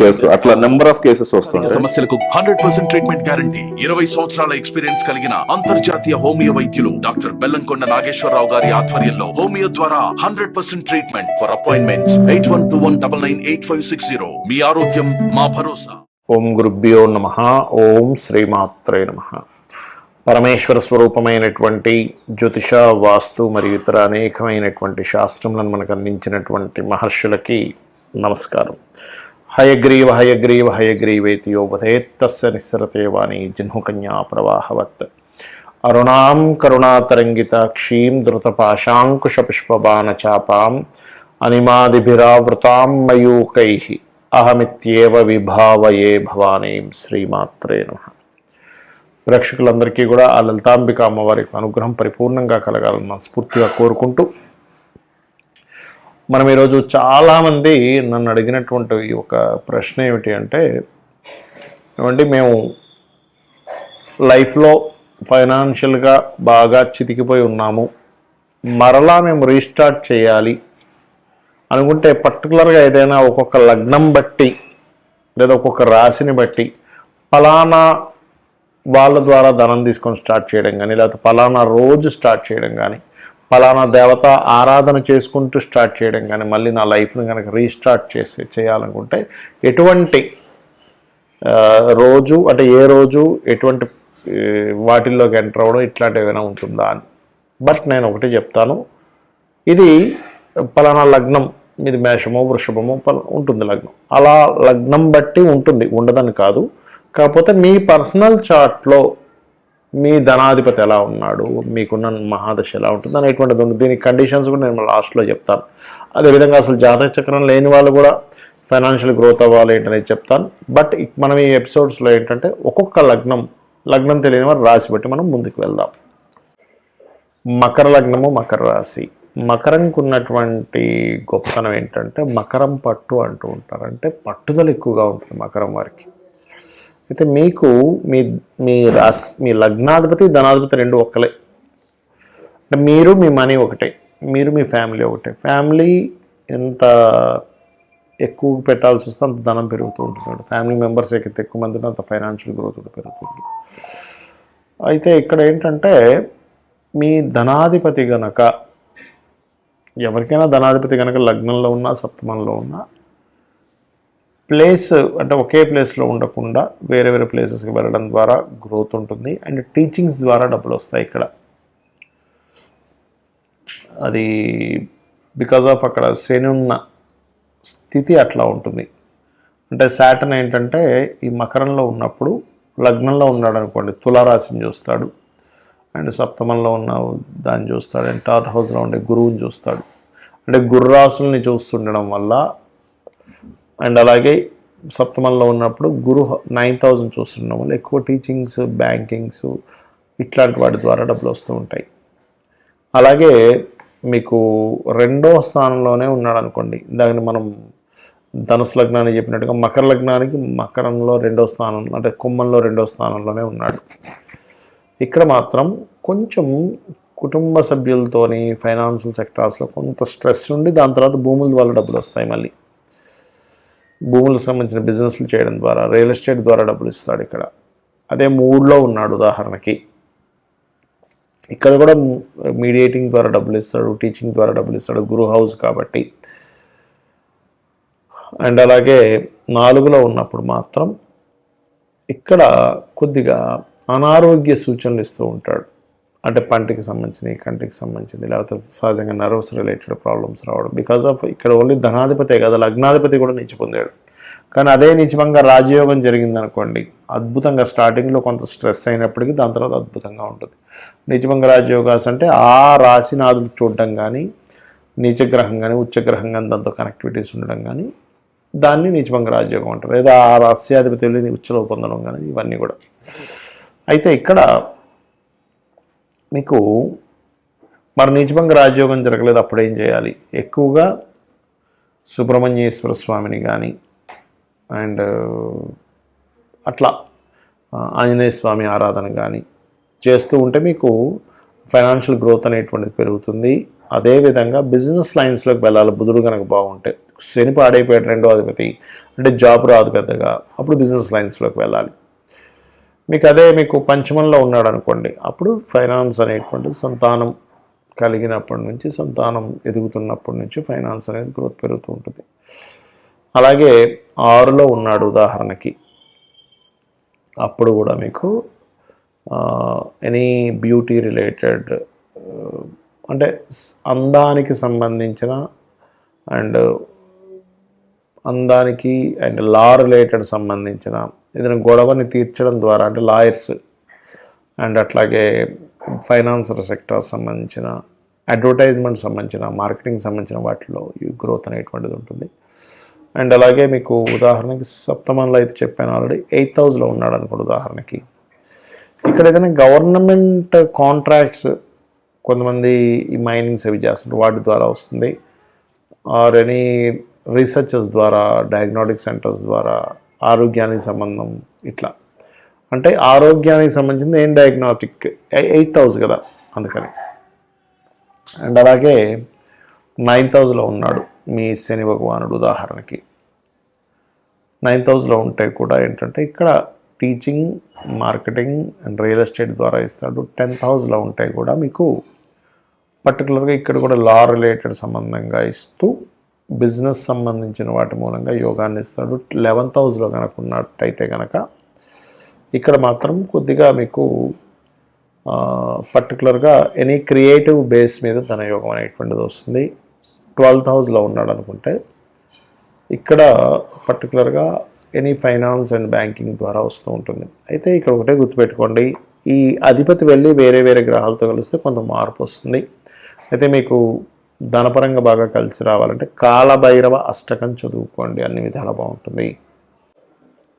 Case అట్లా number of cases వస్తుంటాయి. సమస్యలకు హండ్రెడ్ పర్సెంట్ ట్రీట్మెంట్ గ్యారంటీ ఇరవై సంవత్సరాల ఎక్స్పీరియన్స్ కలిగిన అంతర్జాతీయ హోమియో వైద్యులు డాక్టర్ బెల్లంకొండ నాగేశ్వరరావు గారి ఆధ్వర్యంలో హోమియో ద్వారా hundred percent treatment for appointments eight one two one double nine eight five six zero మీ ఆరోగ్యం మా భరోసా. ఓం గురుభ్యో నమ. ఓం శ్రీమాత్రే నమ. పరమేశ్వర స్వరూపమైనటువంటి జ్యోతిష వాస్తు మరియు ఇతర అనేకమైనటువంటి శాస్త్రములను మనకు అందించినటువంటి మహర్షులకి నమస్కారం. హయగ్రీవ హయగ్రీవ హయగ్రీవేతి యోపథేత్తస్య నిస్సరతే వాణి జహ్నుకన్యా ప్రవాహవత్. అరుణాం కరుణాతరంగితాక్షీం ధృతపాశాంకుశపుష్పబాణచాపాం అనిమాదిభిరావృతాం మయూకై అహమిత్యేవ విభావయే భవానీం శ్రీమాత్రే నమ. ప్రేక్షకులందరికీ కూడా ఆ లలితాంబిక అమ్మవారి అనుగ్రహం పరిపూర్ణంగా కలగాలని మనస్ఫూర్తిగా కోరుకుంటూ మనం ఈరోజు చాలామంది నన్ను అడిగినటువంటి ఒక ప్రశ్న ఏమిటి అంటే ఏమంటే మేము లైఫ్లో ఫైనాన్షియల్గా బాగా చితికిపోయి ఉన్నాము. మరలా మేము రీస్టార్ట్ చేయాలి. అనుకుంటే పర్టికులర్గా ఏదైనా ఒక్కొక్క లగ్నం బట్టి లేదా ఒక్కొక్క రాశిని బట్టి ఫలానా వాళ్ళ ద్వారా ధనం తీసుకొని స్టార్ట్ చేయడం కానీ లేకపోతే ఫలానా రోజు స్టార్ట్ చేయడం కానీ ఫలానా దేవత ఆరాధన చేసుకుంటూ స్టార్ట్ చేయడం కానీ మళ్ళీ నా లైఫ్ని కనుక రీస్టార్ట్ చేసి చేయాలనుకుంటే ఎటువంటి రోజు అంటే ఏ రోజు ఎటువంటి వాటిల్లోకి ఎంటర్ అవ్వడం ఇట్లాంటివి ఏమైనా ఉంటుందా అని. బట్ నేను ఒకటి చెప్తాను. ఇది పలానా లగ్నం మీది మేషమో వృషభమో పల ఉంటుంది లగ్నం. అలా లగ్నం బట్టి ఉంటుంది ఉండదని కాదు. కాకపోతే మీ పర్సనల్ చార్ట్లో మీ ధనాధిపతి ఎలా ఉన్నాడు? మీకున్న మహాదశ ఎలా ఉంటుంది? అనేటువంటిది ఉంది దీనికి కండిషన్స్ కూడా నేను లాస్ట్లో చెప్తాను. అదేవిధంగా అసలు జాతక చక్రం లేని వాళ్ళు కూడా ఫైనాన్షియల్ గ్రోత్ అవ్వాలి ఏంటనేది చెప్తాను. బట్ మనం ఈ ఎపిసోడ్స్లో ఏంటంటే ఒక్కొక్క లగ్నం లగ్నం తెలియని వారు రాసి పెట్టి మనం ముందుకు వెళ్దాం. మకర లగ్నము మకర రాశి. మకరంకు ఉన్నటువంటి గొప్పతనం ఏంటంటే మకరం పట్టు అంటూ ఉంటారు. అంటే పట్టుదల ఎక్కువగా ఉంటుంది మకరం వారికి. అయితే మీకు మీ మీ రాస్ మీ లగ్నాధిపతి ధనాధిపతి రెండు ఒక్కలే. అంటే మీరు మీ మనీ ఒకటే. మీరు మీ ఫ్యామిలీ ఒకటే. ఫ్యామిలీ ఎంత ఎక్కువ పెట్టాల్సి వస్తే అంత ధనం పెరుగుతూ ఉంటుంది ఫ్యామిలీ మెంబర్స్ ఎక్కితే ఎక్కువ మంది అంత ఫైనాన్షియల్ గ్రోత్ పెరుగుతుంది. అయితే ఇక్కడ ఏంటంటే మీ ధనాధిపతి గనక ఎవరికైనా ధనాధిపతి కనుక లగ్నంలో ఉన్నా సప్తమంలో ఉన్నా ప్లేస్ అంటే ఒకే ప్లేస్లో ఉండకుండా వేరే వేరే ప్లేసెస్కి వెళ్ళడం ద్వారా గ్రోత్ ఉంటుంది. అండ్ టీచింగ్స్ ద్వారా డబ్బులు వస్తాయి ఇక్కడ. అది బికాజ్ ఆఫ్ అక్కడ శని ఉన్న స్థితి అట్లా ఉంటుంది. అంటే శాటన్ ఏంటంటే ఈ మకరంలో ఉన్నప్పుడు లగ్నంలో ఉన్నాడు అనుకోండి తులారాశిని చూస్తాడు. అండ్ సప్తమంలో ఉన్న దాన్ని చూస్తాడు. అండ్ థర్డ్ హౌస్లో ఉండే గురువుని చూస్తాడు. అంటే గుర్రాసుల్ని చూస్తుండడం వల్ల అండ్ అలాగే సప్తమంలో ఉన్నప్పుడు గురు నైన్ థౌజండ్ చూస్తుండడం వాళ్ళు ఎక్కువ టీచింగ్స్ బ్యాంకింగ్స్ ఇట్లాంటి వాటి ద్వారా డబ్బులు వస్తూ ఉంటాయి. అలాగే మీకు రెండో స్థానంలోనే ఉన్నాడు అనుకోండి. దాన్ని మనం ధనుసు లగ్నాన్ని చెప్పినట్టుగా మకర లగ్నానికి మకరంలో రెండో స్థానం అంటే కుమ్మంలో రెండో స్థానంలోనే ఉన్నాడు. ఇక్కడ మాత్రం కొంచెం కుటుంబ సభ్యులతోని ఫైనాన్షియల్ సెక్టార్స్లో కొంత స్ట్రెస్ ఉండి దాని తర్వాత భూముల ద్వారా డబ్బులు వస్తాయి మళ్ళీ. భూములకు సంబంధించిన బిజినెస్లు చేయడం ద్వారా రియల్ ఎస్టేట్ ద్వారా డబ్బులు ఇస్తాడు ఇక్కడ. అదే మూడ్లో ఉన్నాడు ఉదాహరణకి. ఇక్కడ కూడా మీడియేటింగ్ ద్వారా డబ్బులు ఇస్తాడు టీచింగ్ ద్వారా డబ్బులు ఇస్తాడు గురు హౌస్ కాబట్టి. అండ్ అలాగే నాలుగులో ఉన్నప్పుడు మాత్రం ఇక్కడ కొద్దిగా అనారోగ్య సూచనలు ఇస్తూ ఉంటాడు. అంటే పంటికి సంబంధించినవి కంటికి సంబంధించింది లేకపోతే సహజంగా నర్వస్ రిలేటెడ్ ప్రాబ్లమ్స్ రావడం. బికాజ్ ఆఫ్ ఇక్కడ ఓన్లీ ధనాధిపతే కదా లగ్నాధిపతి కూడా నిచ్చి పొందాడు. కానీ అదే నిజంగా రాజయోగం జరిగింది అనుకోండి అద్భుతంగా స్టార్టింగ్లో కొంత స్ట్రెస్ అయినప్పటికీ దాని తర్వాత అద్భుతంగా ఉంటుంది. నిజమంగా రాజయోగాస్ అంటే ఆ రాశినాథులు చూడడం కానీ నీచగ్రహం కానీ ఉచ్చగ్రహం కానీ దాంతో కనెక్టివిటీస్ ఉండడం కానీ దాన్ని నిజమంగా రాజ్యోగం అంటారు. లేదా ఆ రాస్యాధిపతి వెళ్ళి ఉచ్చలో పొందడం కానీ ఇవన్నీ కూడా. అయితే ఇక్కడ మీకు మరి నిజంగా రాజ్యోగం జరగలేదు అప్పుడు ఏం చేయాలి? ఎక్కువగా సుబ్రహ్మణ్యేశ్వర స్వామిని కానీ అండ్ అట్లా ఆంజనేయ స్వామి ఆరాధన కానీ చేస్తూ ఉంటే మీకు ఫైనాన్షియల్ గ్రోత్ అనేటువంటిది పెరుగుతుంది. అదేవిధంగా బిజినెస్ లైన్స్లోకి వెళ్ళాలి బుధుడు కనుక బాగుంటే. శని పాడైపోయాడు రెండో అధిపతి అంటే జాబ్ రాదు పెద్దగా అప్పుడు బిజినెస్ లైన్స్లోకి వెళ్ళాలి. మీకు అదే మీకు పంచమంలో ఉన్నాడు అనుకోండి అప్పుడు ఫైనాన్స్ అనేటువంటి సంతానం కలిగినప్పటి నుంచి సంతానం ఎదుగుతున్నప్పటి నుంచి ఫైనాన్స్ అనేది గ్రోత్ పెరుగుతూ ఉంటుంది. అలాగే ఆరులో ఉన్నాడు ఉదాహరణకి. అప్పుడు కూడా మీకు ఎనీ బ్యూటీ రిలేటెడ్ అంటే అందానికి సంబంధించిన అండ్ అందానికి అండ్ లా రిలేటెడ్ సంబంధించిన ఏదైనా గొడవని తీర్చడం ద్వారా అంటే లాయర్స్ అండ్ అట్లాగే ఫైనాన్షియల్ సెక్టర్ సంబంధించిన అడ్వర్టైజ్మెంట్ సంబంధించిన మార్కెటింగ్ సంబంధించిన వాటిలో ఈ గ్రోత్ అనేటువంటిది ఉంటుంది. అండ్ అలాగే మీకు ఉదాహరణకి సప్తమంలో అయితే చెప్పాను ఆల్రెడీ ఎయిత్ హౌస్లో ఉన్నాడు అనుకోండి ఉదాహరణకి. ఇక్కడ ఏదైనా గవర్నమెంట్ కాంట్రాక్ట్స్ కొంతమంది ఈ మైనింగ్స్ అవి చేస్తుంటారు వాటి ద్వారా వస్తుంది. ఆర్ ఎనీ రీసెర్చెస్ ద్వారా డయాగ్నోటిక్ సెంటర్స్ ద్వారా ఆరోగ్యానికి సంబంధం ఇట్లా. అంటే ఆరోగ్యానికి సంబంధించింది ఏం డయాగ్నోటిక్? ఎయిత్ హౌస్ కదా అందుకని. అండ్ అలాగే నైన్త్ హౌస్లో ఉన్నాడు మీ శని భగవానుడు ఉదాహరణకి. నైన్త్ హౌస్లో ఉంటే కూడా ఏంటంటే ఇక్కడ teaching marketing and real estate ద్వారా ఇస్తాడు. టెన్త్ హౌస్లో ఉంటే కూడా మీకు పర్టికులర్గా ఇక్కడ కూడా లా రిలేటెడ్ సంబంధంగా ఇస్తూ బిజినెస్ సంబంధించిన వాటి మూలంగా యోగాన్ని ఇస్తాడు. లెవెన్త్ హౌస్లో కనుక ఉన్నట్టయితే కనుక ఇక్కడ మాత్రం కొద్దిగా మీకు పర్టికులర్గా ఎనీ క్రియేటివ్ బేస్ మీద ధన యోగం అనేటువంటిది వస్తుంది. ట్వెల్త్ హౌస్లో ఉన్నాడు అనుకుంటే ఇక్కడ పర్టికులర్గా ఎనీ ఫైనాన్స్ అండ్ బ్యాంకింగ్ ద్వారా వస్తూ ఉంటుంది. అయితే ఇక్కడ ఒకటే గుర్తుపెట్టుకోండి ఈ అధిపతి వెళ్ళి వేరే వేరే గ్రహాలతో కలిస్తే కొంత మార్పు వస్తుంది. అయితే మీకు ధనపరంగా బాగా కలిసి రావాలంటే కాలభైరవ అష్టకం చదువుకోండి. అన్ని విధాలు బాగుంటుంది.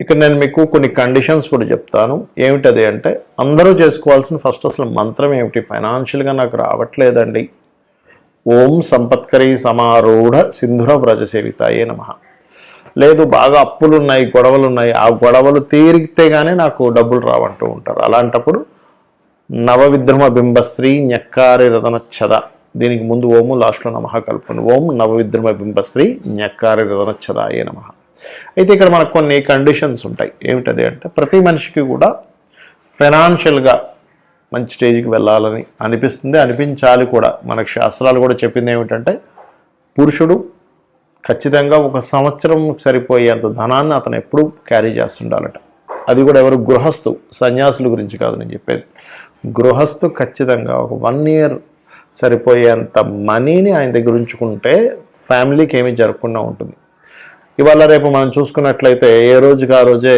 ఇక్కడ నేను మీకు కొన్ని కండిషన్స్ కూడా చెప్తాను. ఏమిటది అంటే అందరూ చేసుకోవాల్సిన ఫస్ట్ అసలు మంత్రం ఏమిటి? ఫైనాన్షియల్గా నాకు రావట్లేదండి. ఓం సంపత్కరి సమారూఢ సింధుర వ్రజసేవితాయే నమ. లేదు బాగా అప్పులు ఉన్నాయి గొడవలు ఉన్నాయి ఆ గొడవలు తీరితే కానీ నాకు డబ్బులు రావంటూ ఉంటారు. అలాంటప్పుడు నవవిద్రమ బింబశ్రీ ñక్కారి రతన చద దీనికి ముందు ఓము లాస్ట్లో నమః కలుపుకోండి ఓం నవవిద్రమ బింబశ్రీ ñక్కారి రతన నమ. అయితే ఇక్కడ మనకు కొన్ని కండిషన్స్ ఉంటాయి. ఏమిటది అంటే ప్రతి మనిషికి కూడా ఫైనాన్షియల్గా మంచి స్టేజ్కి వెళ్ళాలని అనిపిస్తుంది. అనిపించాలి కూడా. మనకు శాస్త్రాలు కూడా చెప్పింది ఏమిటంటే పురుషుడు ఖచ్చితంగా ఒక సంవత్సరం సరిపోయేంత ధనాన్ని అతను ఎప్పుడూ క్యారీ చేస్తుండాలట. అది కూడా ఎవరు? గృహస్థు. సన్యాసుల గురించి కాదు నేను చెప్పేది. గృహస్థు ఖచ్చితంగా ఒక వన్ ఇయర్ సరిపోయేంత మనీని ఆయన దగ్గర ఉంచుకుంటే ఫ్యామిలీకి ఏమీ జరగకుండా ఉంటుంది. ఇవాళ రేపు మనం చూసుకున్నట్లయితే ఏ రోజుకి ఆ రోజే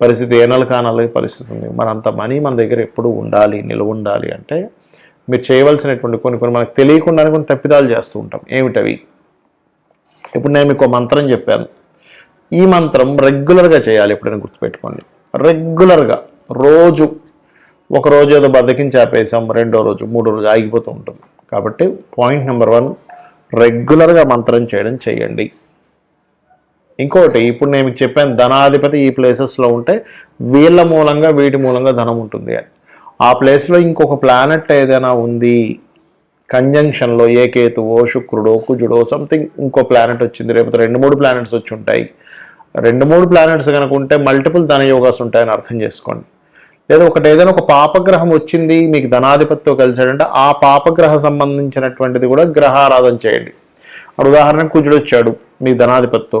పరిస్థితి ఏ నెల కానాలి పరిస్థితి ఉంది. మరి అంత మనీ మన దగ్గర ఎప్పుడు ఉండాలి నిల్వ ఉండాలి అంటే మీరు చేయవలసినటువంటి కొన్ని కొన్ని మనకు తెలియకుండానే కొన్ని తప్పిదాలు చేస్తూ ఉంటాం. ఏమిటవి? ఇప్పుడు నేను మీకు ఒక మంత్రం చెప్పాను. ఈ మంత్రం రెగ్యులర్గా చేయాలి ఎప్పుడైనా గుర్తుపెట్టుకోండి. రెగ్యులర్గా రోజు ఒక రోజు ఏదో బద్దకించి ఆపేసాం రెండో రోజు మూడో రోజు ఆగిపోతూ ఉంటుంది. కాబట్టి పాయింట్ నెంబర్ వన్ రెగ్యులర్గా మంత్రం చేయడం చేయండి. ఇంకోటి ఇప్పుడు నేను మీకు చెప్పాను ధనాధిపతి ఈ ప్లేసెస్లో ఉంటే వీళ్ళ మూలంగా వీటి మూలంగా ధనం ఉంటుంది అని. ఆ ప్లేస్లో ఇంకొక ప్లానెట్ ఏదైనా ఉంది కంజంక్షన్లో ఏ కేతువో శుక్రుడో కుజుడో సంథింగ్ ఇంకో ప్లానెట్ వచ్చింది రేపు రెండు మూడు ప్లానెట్స్ వచ్చి ఉంటాయి. రెండు మూడు ప్లానెట్స్ కనుక ఉంటే మల్టిపుల్ ధన యోగాస్ ఉంటాయని అర్థం చేసుకోండి. లేదా ఒకటి ఏదైనా ఒక పాపగ్రహం వచ్చింది మీకు ధనాధిపతితో కలిసాడంటే ఆ పాపగ్రహ సంబంధించినటువంటిది కూడా గ్రహారాధన చేయండి. ఉదాహరణకు కుజుడు వచ్చాడు మీ ధనాధిపతితో.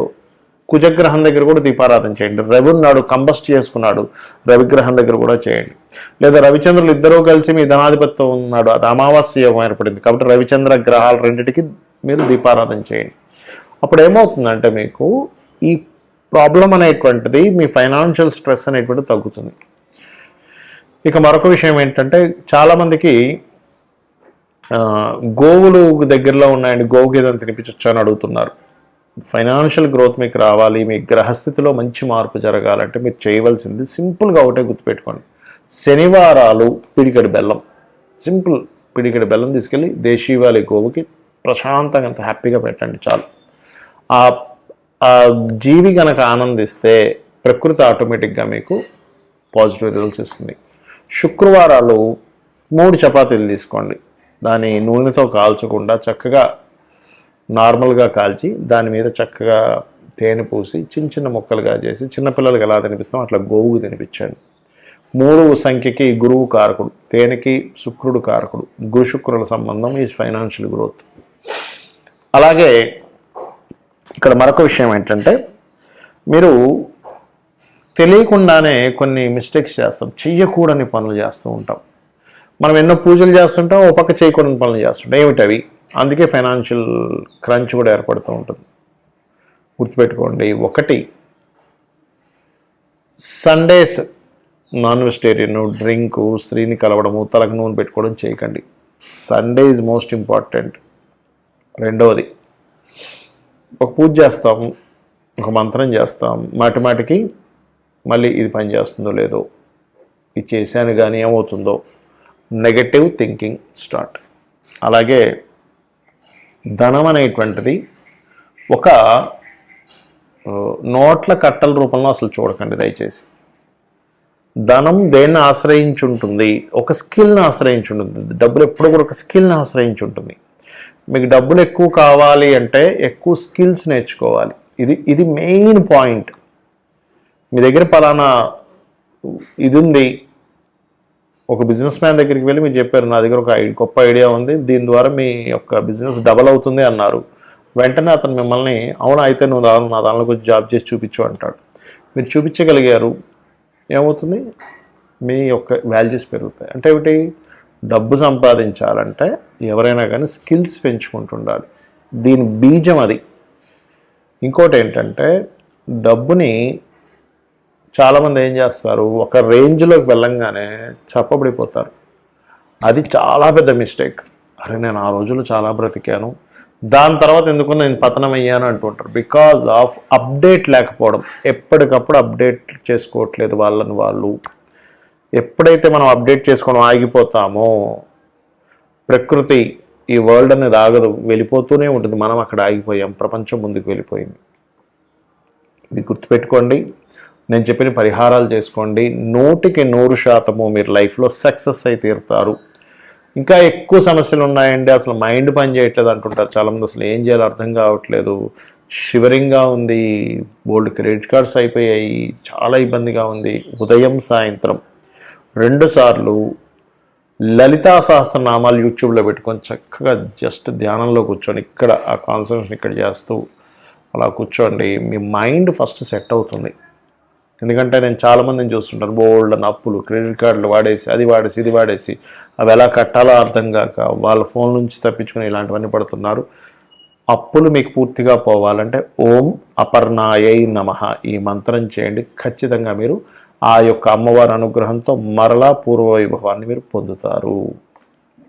కుజగ్రహం దగ్గర కూడా దీపారాధన చేయండి. రవిన్నాడు కంబస్ట్ చేసుకున్నాడు రవిగ్రహం దగ్గర కూడా చేయండి. లేదా రవిచంద్రులు ఇద్దరూ కలిసి మీ ధనాధిపతితో ఉన్నాడు అది అమావాస్య యోగం ఏర్పడింది. కాబట్టి రవిచంద్ర గ్రహాలు రెండింటికి మీరు దీపారాధన చేయండి. అప్పుడు ఏమవుతుందంటే మీకు ఈ ప్రాబ్లం అనేటువంటిది మీ ఫైనాన్షియల్ స్ట్రెస్ అనేటువంటిది తగ్గుతుంది. ఇక మరొక విషయం ఏంటంటే చాలామందికి గోవులు దగ్గరలో ఉన్నాయండి గోవుకి ఏదైనా తినిపించొచ్చు అని అడుగుతున్నారు. ఫైనాన్షియల్ గ్రోత్ మీకు రావాలి మీ గ్రహస్థితిలో మంచి మార్పు జరగాలంటే మీరు చేయవలసింది సింపుల్గా ఒకటే గుర్తుపెట్టుకోండి. శనివారాలు పిడికడి బెల్లం. సింపుల్ పిడికడి బెల్లం తీసుకెళ్ళి దేశీవాలి గోవుకి ప్రశాంతంగా అంత హ్యాపీగా పెట్టండి చాలు. ఆ జీవి కనుక ఆనందిస్తే ప్రకృతి ఆటోమేటిక్గా మీకు పాజిటివ్ రిజల్ట్స్ ఇస్తుంది. శుక్రవారాలు మూడు చపాతీలు తీసుకోండి. దాని నూనెతో కాల్చకుండా చక్కగా నార్మల్గా కాల్చి దాని మీద చక్కగా తేనె పూసి చిన్న చిన్న ముక్కలుగా చేసి చిన్నపిల్లలకి ఎలా తినిపిస్తాం అట్లా గోవుకు తినిపించండి. మూడు సంఖ్యకి గురువు కారకుడు తేనెకి శుక్రుడు కారకుడు గురు శుక్రుల సంబంధం ఈజ్ ఫైనాన్షియల్ గ్రోత్ అలాగే ఇక్కడ మరొక విషయం ఏంటంటే మీరు తెలియకుండానే కొన్ని మిస్టేక్స్ చేస్తాం. చెయ్యకూడని పనులు చేస్తూ ఉంటాం. మనం ఎన్నో పూజలు చేస్తుంటాం ఓ పక్క చేయకూడని పనులు చేస్తుంటాం. ఏమిటి అవి అందుకే ఫైనాన్షియల్ క్రంచ్ కూడా ఏర్పడుతూ ఉంటుంది. గుర్తుపెట్టుకోండి ఒకటి సండేస్ నాన్ వెజిటేరియన్ డ్రింకు స్త్రీని కలవడము తలకు నూనె పెట్టుకోవడం చేయకండి. సండే ఈజ్ మోస్ట్ ఇంపార్టెంట్ రెండవది ఒక పూజ చేస్తాము ఒక మంత్రం చేస్తాం. మాటిమాటికి మళ్ళీ ఇది పని చేస్తుందో లేదో. ఇది చేశాను కానీ ఏమవుతుందో. నెగటివ్ థింకింగ్ స్టార్ట్ అలాగే ధనం అనేటువంటిది ఒక నోట్ల కట్టల రూపంలో అసలు చూడకండి దయచేసి. ధనం దేన్ని ఆశ్రయించి ఉంటుంది ఒక స్కిల్ని ఆశ్రయించి ఉంటుంది డబ్బులు ఎప్పుడు కూడా ఒక స్కిల్ని ఆశ్రయించి ఉంటుంది మీకు డబ్బులు ఎక్కువ కావాలి అంటే ఎక్కువ స్కిల్స్ నేర్చుకోవాలి. ఇది ఇది మెయిన్ పాయింట్. మీ దగ్గర పలానా ఇది ఉంది. ఒక బిజినెస్ మ్యాన్ దగ్గరికి వెళ్ళి మీరు చెప్పారు నా దగ్గర ఒక గొప్ప ఐడియా ఉంది దీని ద్వారా మీ యొక్క బిజినెస్ డబల్ అవుతుంది అన్నారు. వెంటనే అతను మిమ్మల్ని అవును అయితే నువ్వు దాని నా దానిలో కొంచెం జాబ్ చేసి చూపించు అంటాడు. మీరు చూపించగలిగారు. ఏమవుతుంది? మీ యొక్క వాల్యూస్ పెరుగుతాయి. అంటే ఏమిటి? డబ్బు సంపాదించాలంటే ఎవరైనా కానీ స్కిల్స్ పెంచుకుంటుండాలి. దీని బీజం అది. ఇంకోటి ఏంటంటే డబ్బుని చాలామంది ఏం చేస్తారు ఒక రేంజ్లోకి వెళ్ళంగానే చప్పబడిపోతారు. అది చాలా పెద్ద మిస్టేక్ అరే నేను ఆ రోజులు చాలా బ్రతికాను. దాని తర్వాత ఎందుకు నేను పతనం అయ్యాను అంటుంటారు. బికాజ్ ఆఫ్ అప్డేట్ లేకపోవడం. ఎప్పటికప్పుడు అప్డేట్ చేసుకోవట్లేదు వాళ్ళని వాళ్ళు. ఎప్పుడైతే మనం అప్డేట్ చేసుకోవడం ఆగిపోతామో ప్రకృతి ఈ వరల్డ్ అనేది ఆగదు. వెళ్ళిపోతూనే ఉంటుంది. మనం అక్కడ ఆగిపోయాం. ప్రపంచం ముందుకు వెళ్ళిపోయింది. ఇది గుర్తుపెట్టుకోండి. నేను చెప్పిన పరిహారాలు చేసుకోండి. నూటికి నూరు శాతము మీరు లైఫ్లో సక్సెస్ అయి తీరుతారు. ఇంకా ఎక్కువ సమస్యలు ఉన్నాయండి. అసలు మైండ్ పని చేయట్లేదు అంటుంటారు చాలామంది. అసలు ఏం చేయాలో అర్థం కావట్లేదు. షివరింగ్గా ఉంది. బోల్డ్ క్రెడిట్ కార్డ్స్ అయిపోయాయి. చాలా ఇబ్బందిగా ఉంది. ఉదయం సాయంత్రం. రెండుసార్లు లలితా సహస్రనామాలు యూట్యూబ్లో పెట్టుకొని చక్కగా జస్ట్ ధ్యానంలో కూర్చొని ఇక్కడ ఆ కాన్సన్ట్రేషన్ ఇక్కడ చేస్తూ అలా కూర్చోండి. మీ మైండ్ ఫస్ట్ సెట్ అవుతుంది. ఎందుకంటే నేను చాలామందిని చూస్తుంటాను. బోల్డ్ అని అప్పులు క్రెడిట్ కార్డులు వాడేసి అది వాడేసి ఇది వాడేసి అవి ఎలా కట్టాలో అర్థం కాక వాళ్ళ ఫోన్ నుంచి తప్పించుకుని ఇలాంటివన్నీ పడుతున్నారు. అప్పులు మీకు పూర్తిగా పోవాలంటే ఓం అపర్ణాయై నమ ఈ మంత్రం చేయండి. ఖచ్చితంగా మీరు ఆ యొక్క అమ్మవారి అనుగ్రహంతో మరలా పూర్వ వైభవాన్ని మీరు పొందుతారు.